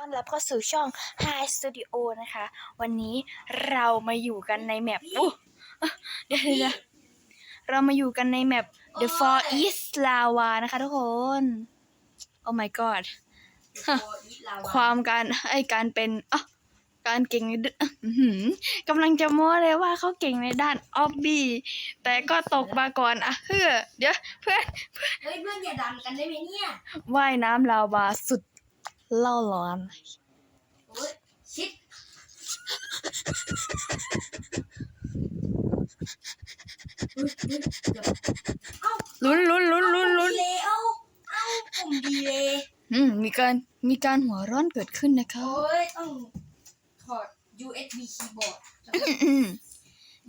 ต้อนรับเข้าสู่ช่อง High Studio นะคะ วันนี้เรามาอยู่กันในแมปอู้เดี๋ยวเดี๋ยวเรามาอยู่กันในแมป The Four East Lava นะคะทุกคน Oh my god ฮะความการไอการเป็นอะการเก่งในด้านอื้อหือกำลังจะโม้เลยว่าเขาเก่งในด้านออบบี้แต่ก็ตกมาก่อนอะเฮ้อเดี๋ยวเพื่อนเฮ้ยเพื่อนอย่าดันกันได้ไหมเนี่ยว่ายน้ำลาวาสุด เล่าร้อนโอ้ยชิดลุ้นลุ้นลุ้นลุ้นลุ้นดีเลยเอ้าเอ้าผมดีเลยอืมมีการมีการหัวร้อนเกิดขึ้นนะคะโอ้ยต้องถอด USB คีย์บอร์ดอืม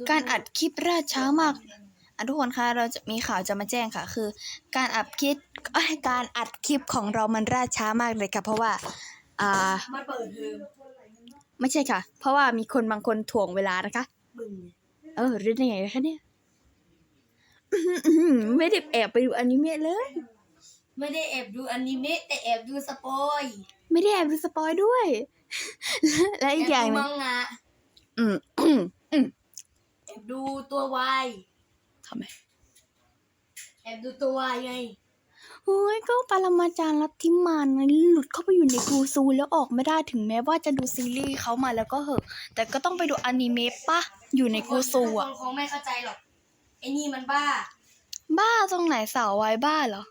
การอัดคลิปราช้ามาก อะทุกคนคะเราจะมีข่าวจะมาแจ้งค่ะ คือ การอัดคลิปเอ้ยการอัดคลิปของเรามันราช้ามากเลยค่ะ เพราะว่าอ่ามันเปิดเทอมไม่ใช่ค่ะ เพราะว่ามีคนบางคนถ่วงเวลานะคะบึงเออรู้ได้ไงคะเนี่ยอื้อหืออื้อหือไม่ได้แอบไปดูอนิเมะเลย ไม่ได้แอบดูอนิเมะแต่แอบดูสปอยไม่ได้แอบดูสปอยด้วย และอีกอย่างหแบนึดูงมังงะอืมแอบดูตัววาย ทำไมแอบดูตัววายไงโอ้ยก็ปรมาจารย์ลัทธิมานนะหลุดเข้าไปอยู่ในกูซูแล้วออกไม่ได้ถึงแม้ว่าจะดูซีรีส์เขามาแล้วก็เหอะ แต่ก็ต้องไปดูอนิเมะปะอยู่ในกูซูคอะนคงไม่เข้าใจหรอกไอ้นี่มันบ้า บ้าตรงไหนสาววายบ้าเหรอ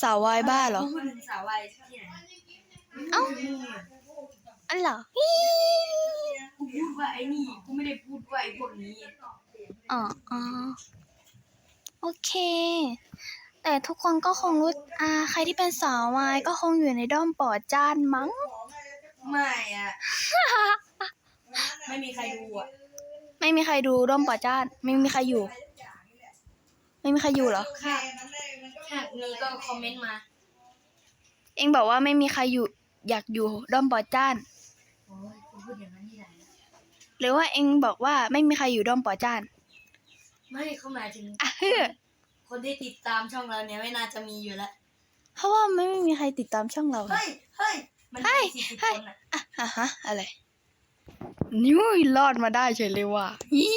สาววายบ้าเหรอพูดถึงสาววายที่ไหนเอ้าอันเหรอกูพูดว่าไอ้นี่กูไม่ได้พูดว่าไอ้พวกนี้ อ๋ออ๋อโอเค แต่ทุกคนก็คงรู้อ่าใครที่เป็นสาววายก็คงอยู่ในด้อมปอดจานมั้ง ไม่อะไม่มีใครดูอะไม่มีใครดูด้อมปอดจาน ไม่มีใครอยู่ ไม่มีใครอยู่เหรอค่ะหากมีก็คอมเมนต์มา เองบอกว่าไม่มีใครอยู่ อยากอยู่ด้อมปอจ้านโอ้ยกูพูดอย่างนั้นที่ไหนนะหรือว่าเองบอกว่าไม่มีใครอยู่ด้อมปอจ้าน ไม่เขาหมายถึง อะเฮ้อคนที่ติดตามช่องเราเนี่ยไม่น่าจะมีอยู่แล้ว เพราะว่าไม่มีใครติดตามช่องเราเฮ้ย เฮ้ย มันเฮ้มียสี่สิบเฮ้ยคนอะ อะอะฮะ อะไรนิ้วรอดมาได้เฉยเลยว่ะอี๋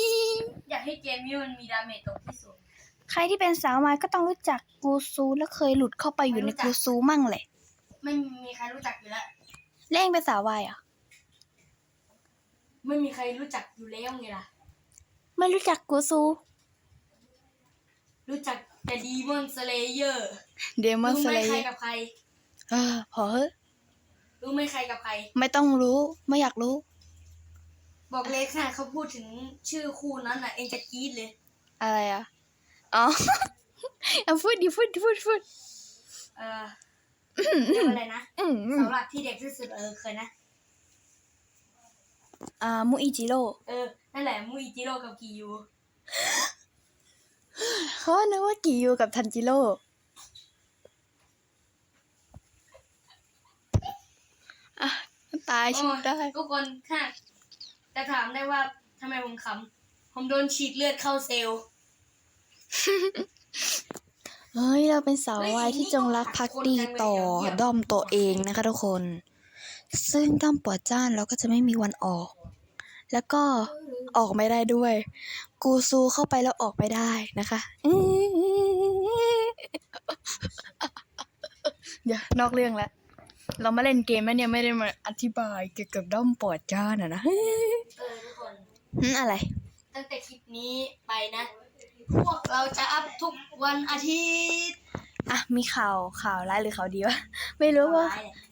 อยากให้เกมนี้มันมีดาเมจตกที่สุดใครที่เป็นสาววายก็ต้องรู้จักกูซูแล้วเคยหลุดเข้าไปอยู่ในกูซูมั่งแหละ ไม่มีใครรู้จักอยู่แล้ว เล่งเป็นสาววายเหรอะ ไม่มีใครรู้จักอยู่แล้วไงล่ะ ไม่รู้จักกูซู รู้จักแต่ดีมอนสเลเยอร์เดมอนรู้สไหมเลใครย์กับใครเออพอเฮ้ยรู้ไหมใครกับใคร ไม่ต้องรู้ไม่อยากรู้ บอกเลยค่ะเขาพูดถึงชื่อคู่นั้นอะ เองจะกรี๊ดเลย อะไรอะ อ๋อ เอาพูดดิพูดดิพูดพูดเออเรียกว่าอะไรนะอืมเสาหลักที่เด็กที่สุดเออเคยนะ อ่ามุอิจิโร่เออ นั่นแหละมุอิจิโร่กับกิยู เขานึกว่ากิยูกับทันจิโร่อะตายชุดได้โอ้ยทุกคนค่ะจะถามได้ว่าทำไมผมขำผมโดนฉีดเลือดเข้าเซลล์เฮ้ย เราเป็นสาววายที่จงรักภักดีต่อด้อมตัวเองนะคะทุกคน ซึ่งด้อมปอดจ้านเราก็จะไม่มีวันออก แล้วก็ออกไม่ได้ด้วย กูซูเข้าไปแล้วออกไม่ได้นะคะเดี๋ยวนอกเรื่องแล้วเรามาเล่นเกมแล้วเนี่ยไม่ได้มาอธิบายเกี่ยวกับด้อมปอดจ้านอะนะเออทุกคนหึอะไร ตั้งแต่คลิปนี้ไปนะ พวกเราจะอัพทุกวันอาทิตย์ อะ มีข่าวข่าวร้ายหรือข่าวดีวะ ไม่รู้ว่า ร้ยแหละ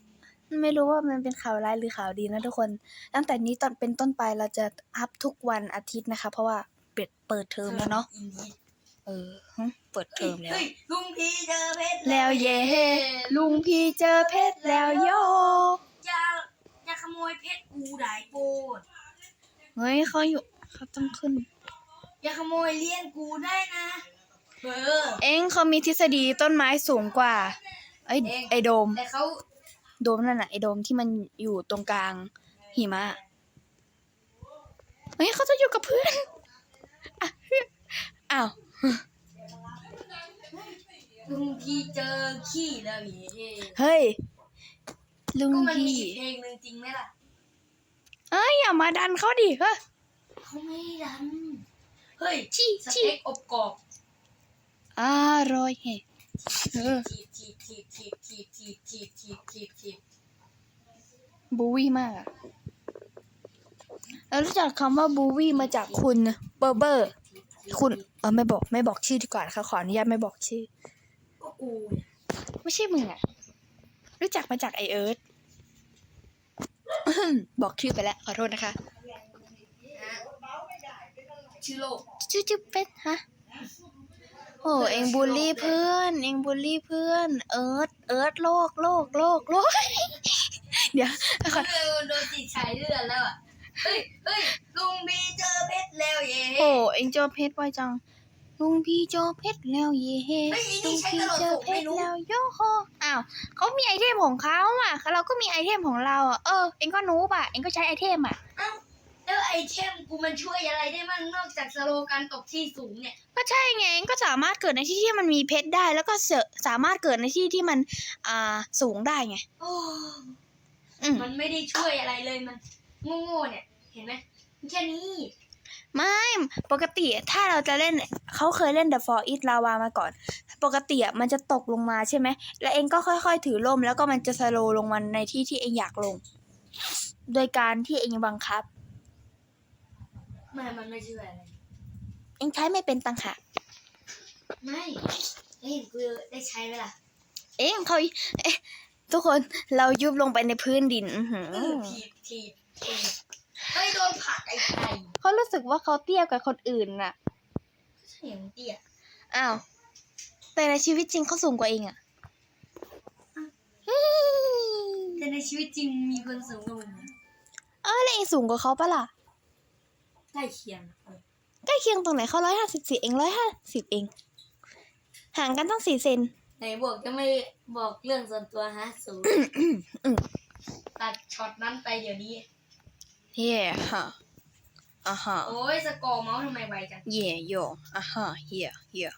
ไม่รู้ว่ามันเป็นข่าวร้ายหรือข่าวดีนะทุกคน ตั้งแต่นี้ตอนเป็นต้นไปเราจะอัพทุกวันอาทิตย์นะคะ เพราะว่าเปิดเปิดเทอมแล้วเนาะอินดี้เออหึเปิดเทอมแล้วเฮ้ยลุงพี่เจอเพชรแล้วเย่ลุงพี่เจอเพชรแล้วโยอย่าอย่าขโมยเพชรกูได้โปรดเฮ้ยเขาอยู่เขาต้องขึ้น อย่าขโมยเลี้ยงกูได้นะเออเอ็งเขามีทฤษฎีต้นไม้สูงกว่า ไอ้เอ็งไอ้โดมแต่เขา โดมนั่นน่ะไอ้โดมที่มันอยู่ตรงกลางหิมะเฮ้ยเขาจะอยู่กับเพื่อนอะอ้าวลุงพี่เจอขี้แล้วเย่เฮ้ย ลุงก็มันมีพี่อีกเพลงหนึ่งจริงไหมล่ะเอ้ยอย่ามาดันเขาดิเฮ้ย เขาไม่ดัน เฮ้ยชี้สชี้ เต็กอบกรอบ อร่อยแฮะ เออทีบทีบทีบทีบทีบทีบทีบทีบทีบทีบบูวี่มากอะแล้วรู้จักคำว่าบูวี่มาจากคุณเบอร์เบอร์ คุณเออไม่บอกไม่บอกชื่อดีกว่านะคะขออนุญาตไม่บอกชื่อ ก็กูเนี่ยไม่ใช่มึงอะรู้จักมาจากไอเอิร์ธบอกชื่อไปแล้วขอโทษนะคะฮะชื่อโลกชื่อชื่อเป็ดฮะ โอ้เองบูลลี่เพื่อน เองบูลลี่เพื่อน เอิร์ธเอิร์ธโลกโลกโลกโลก เดี๋ยวขอเออโดนติดชายเลือดแล้วอะ เฮ้ยเฮ้ยลุงบีเจอเพชรแล้วเย่โอ้เองเจอเพชรไวจัง ลุงพี่เจอเพชรแล้วเย่เฮเฮ้ยไอ้ลุนี่งใช้พี่กระโดดเจอสูงเพไม่ชรรู้แล้วโยโฮอ้าวเขามีไอเทมของเขาอะ เราก็มีไอเทมของเราอะ เออ เองก็นูบอะ เองก็ใช้ไอเทมอะเอ้า แล้วไอเทมกูมันช่วยอะไรได้มั่งนอกจากสโลการตกที่สูงเนี่ย ก็ใช่ไงเองก็สามารถเกิดในที่ที่มันมีเพชรได้ แล้วก็เสสามารถเกิดในที่ที่มันอ่าสูงได้ไง โอ้อืมมันไม่ได้ช่วยอะไรเลยมันโง่ๆเนี่ย เห็นไหมแค่นี้ ไม่ปกติถ้าเราจะเล่นเขาเคยเล่น The For It Lava มาก่อน ปกติอะมันจะตกลงมาใช่ไหม แล้วเองก็ค่อยๆ ถือร่ม แล้วก็มันจะสโลว์ลงมาในที่ที่เองอยากลง โดยการที่เองบังคับ ไม่มันไม่ช่วยอะไรเองใช้ไม่เป็นตังหากไม่แล้วเห็นกูได้ใช้ไหมล่ะเองเขาเอ๊ะทุกคนเรายุบลงไปในพื้นดินอื้อหือเออถีบถีบถีบเฮ้ยโดนผลักไอ้ไข่เขารู้สึกว่าเขาเตี้ยกว่าคนอื่นน่ะเสียงเตี้ยอ้าวแต่ในชีวิตจริงเขาสูงกว่าเองอะแต่ในชีวิตจริงมีคนสูงกว่ามึงนะเออแล้วเองสูงกว่าเขาปะล่ะ ใกล้เคียงนะเออใกล้เคียงตรงไหนเขาร้อยห้าสิบสี่เองร้อยห้าสิบเอง ห่างกันตั้งสี่เซน ไหนบอกจะไม่บอกเรื่องส่วนตัวฮะสูงอืมตัดช็อตนั้นไปเดี๋ยวนี้ เย่ฮะอ่าฮะโอ้ยสกอร์เมาส์ทำไมไวจังเย่โยอ่าฮะเย่เย่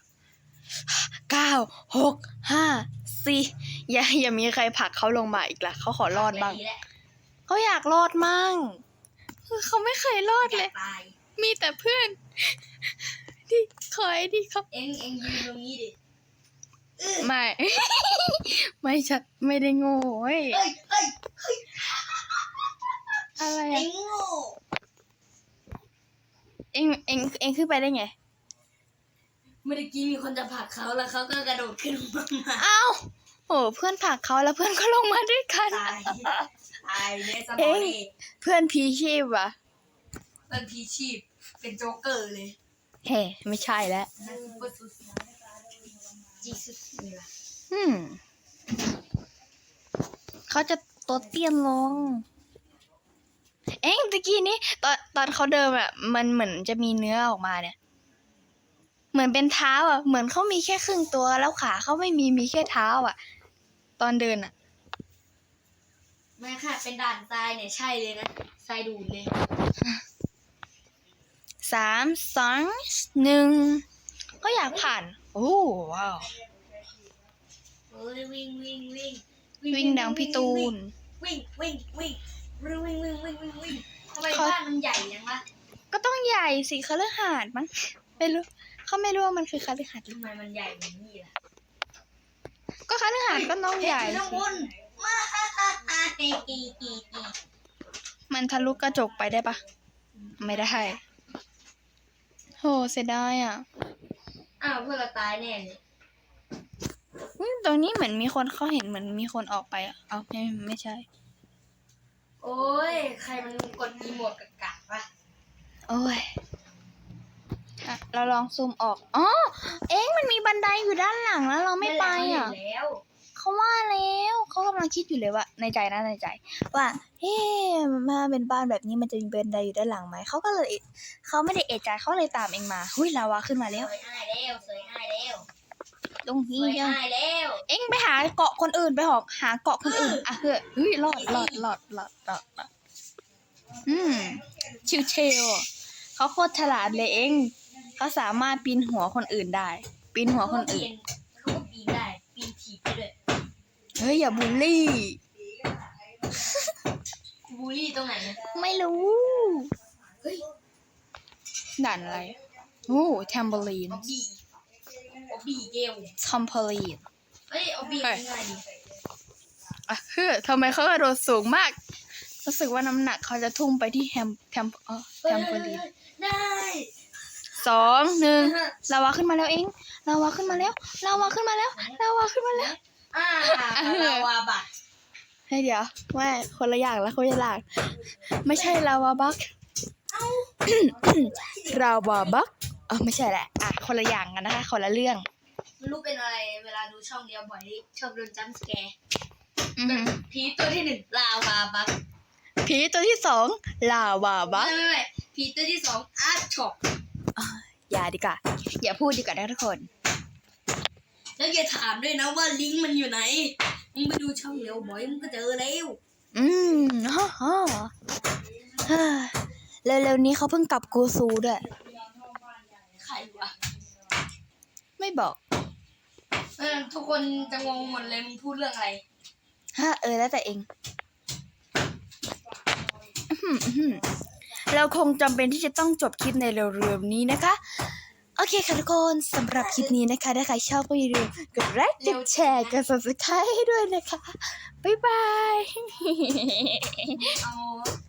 เก้าหกห้าสี่อย่าอย่ามีใครผลักเขาลงมาอีกละเขาขอรอดบ้างดีแหละเขาอยากรอดมั่ง คือเขาไม่เคยรอดอเลยาย กตาย มีแต่เพื่อน ที่คอยที่เขาเอ็งเอ็งยืนตรงนี้ดิไม่ ไม่ชัดไม่ได้โง่เว้ยเฮ้ยเฮ้ยอะไรเอ็อะงโง่เอ็งเอ็งเอ็งขึ้นไปได้ไง เมื่อกี้มีคนจะผลักเขาแล้วเขาก็กระโดดขึ้นมา เอ้าโอ้เพื่อนผลักเขาแล้วเพื่อนก็ลงมาด้วยกัน ตาย ตายเนี่ยสมเอ็องงเองเพื่อนพีชีพอะเป็นพีชีพ เป็นโจ๊กเกอร์เลยเฮ้ไม่ใช่แล้วนั่นซุปเปอร์ซุสจีซุสนี่ล่ะอืมเขาจะตัวเตี้ยนลง เอ็งตะกี้นี้ตอนตอนเขาเดินอะมันเหมือนจะมีเนื้อออกมาเนี่ย เหมือนเป็นเท้าอะเหมือนเขามีแค่ครึ่งตัวแล้วขาเขาไม่มีมีแค่เท้าอะตอนเดินอะ แม่ค่ะ เป็นด่านทรายเนี่ย ใช่เลยนะทรายดูดเลยสามสองหนึ่งก็อยากผ่าน โอ้ว้าวเอ้ยวิ่งวิ่งวิ่งวิ่งดังพี่ตูน วิ่งวิ่งวิ่งวิ่งวิ่งวิ่งวิ่งวิ่งวิ่งทำไมเขาบ้านมันใหญ่ยังวะก็ต้องใหญ่สิคฤหาสน์มั้งไม่รู้เขาไม่รู้ว่ามันคือคฤหาสน์หรือทำไมมันใหญ่อย่างนี้ล่ะก็คฤหาสน์ก็ต้องใหญ่เฮ้ยอยู่ข้างสิบน มาฮ่าฮ่าฮ่าเฮ้เฮ้เฮ้เฮ้มันทะลุกระจกไปได้ปะ ไม่ได้โหเสียดายอะ อ้าวเพื่อนเราตายแน่เลยอุ๊ยตรงนี้เหมือนมีคนเขาเห็นเหมือนมีคนออกไปอะ เอาไม่ไม่ใช่ โอ้ย ใครมันกดรีโมทกากๆวะโอ้ยอะเราลองซูมออก อ๋อ เอ๊ะมันมีบันไดอยู่ด้านหลังแล้วเราไม่ไปอะ นั่นแหลเขาเห็นแล้ว เขาว่าแล้วเขากำลังคิดอยู่เลยว่า ในใจนะในใจ ว่าเฮ้มาเป็นบ้านแบบนี้มันจะมีบันไดอยู่ด้านหลังไหมเขาก็เลยเขาไม่ได้เอะใจเขาเลยตามเองมาหุยลาวาขึ้นมาสแล้ววยอ้ายแล้วสวยอ้ายแล้วตรงสนี้วยยังอ้ายแล้วเอ็งไปหาเกาะคนอื่นไปหอกหาเกาะคนอื่นอะเฮ้ยเฮ้ยรอดรอดรอดรอดรอดรอดอืมชิวเชลเขาโคตรฉลาดเลยเองเขาสามารถปีนหัวคนอื่นได้ปีนหัวคนอื่น เขาก็ปีนได้ปีนถีบไปด้วยเฮ้ยอย่าบูลลี่ไม่รู้ เฮ้ยด่านอะไร โอ้แทมเบอรีนเอาบีเอาบีเกลทอมเพลีนเฮ้ยเอาบีเฮ้ยง่ายดิอะคือทำไมเขากระโดดสูงมาก รู้สึกว่าน้ำหนักเขาจะทุ่มไปที่แฮมแทมเออแทมเบอรีนได้สองหนึ่งลาวาขึ้นมาแล้วเองลาวาขึ้นมาแล้วลาวาขึ้นมาแล้วลาวาขึ้นมาแล้ว อ่าลาวาบัตเฮ้ยเดี๋ยวไม่คนละอย่างแล้วคนละอย่างไม่ใช่ลาวาบักลาวาบักเออไม่ใช่แหละอะคนละอย่างกันนะคะคนละเรื่องไม่รู้เป็นอะไรเวลาดูช่องเดียวบ่อยชอบโดนจัมป์สแกร์อือหือผีตัวที่หนึ่งลาวาบัตผีตัวที่สองลาวาบักไม่ไม่ไม่ผีตัวที่สองอาร์ช็อกอย่าดีกว่าอย่าพูดดีกว่านะทุกคน แล้วอย่าถามด้วยนะว่าลิงก์มันอยู่ไหน มึงไปดูช่องเดียวบ่อยมึงก็เจอแล้วอืมฮ่าฮ่าเฮ้ยเร็วๆนี้เขาเพิ่งกลับกูซูด้วย ใครวะไม่บอก เออทุกคนจะงงหมดเลยมึงพูดเรื่องอะไร ฮะเออแล้วแต่เองอื้อหืออื้อหือเราคงจำเป็นที่จะต้องจบคลิปในเร็วๆนี้นะคะ โอเคค่ะทุกคนสำหรับคลิปนี้นะคะถ้าใครชอบก็อย่าลืมกดไลค์กดแชร์กด subscribe ให้ด้วยนะคะ บ๊ายบาย เอา